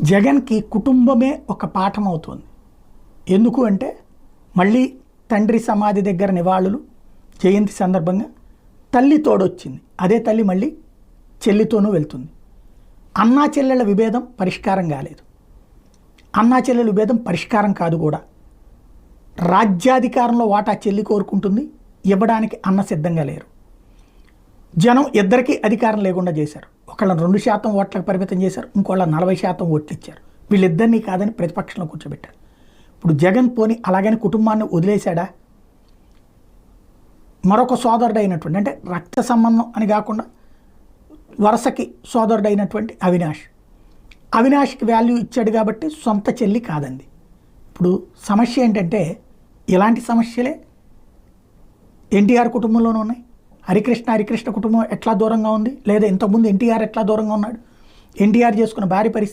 జగన్కి కుటుంబమే ఒక పాఠం అవుతుంది ఎందుకు అంటే మళ్ళీ తండ్రి సమాధి దగ్గర నివాళులు జయంతి సందర్భంగా తల్లి తోడొచ్చింది. అదే తల్లి మళ్ళీ చెల్లితోనూ వెళ్తుంది. అన్నా చెల్లెల విభేదం పరిష్కారం కాలేదు. అన్నా చెల్లెల విభేదం పరిష్కారం కాదు కూడా. రాజ్యాధికారంలో వాటా చెల్లి కోరుకుంటుంది ఇవ్వడానికి అన్న సిద్ధంగా లేరు. జనం ఇద్దరికీ అధికారం లేకుండా చేశారు. ఒకళ్ళని రెండు శాతం ఓట్లకు పరిమితం చేశారు ఇంకోళ్ళ నలభై శాతం ఓట్లు ఇచ్చారు. వీళ్ళిద్దరినీ కాదని ప్రతిపక్షంలో కూర్చోబెట్టారు. ఇప్పుడు జగన్ పోని అలాగని కుటుంబాన్ని వదిలేశాడా? మరొక సోదరుడు అయినటువంటి అంటే రక్త సంబంధం అని కాకుండా వరుసకి సోదరుడు అయినటువంటి అవినాష్. అవినాష్కి వాల్యూ ఇచ్చాడు కాబట్టి సొంత చెల్లి కాదండి ఇప్పుడు సమస్య ఏంటంటే ఇలాంటి సమస్యలే ఎన్టీఆర్ కుటుంబంలోనూ ఉన్నాయి. హరికృష్ణ హరికృష్ణ కుటుంబం ఎట్లా దూరంగా ఉంది? లేదా ఇంతకుముందు ఎన్టీఆర్ ఎట్లా దూరంగా ఉన్నాడు? ఎన్టీఆర్ చేసుకున్న భారీ పరిస్థితి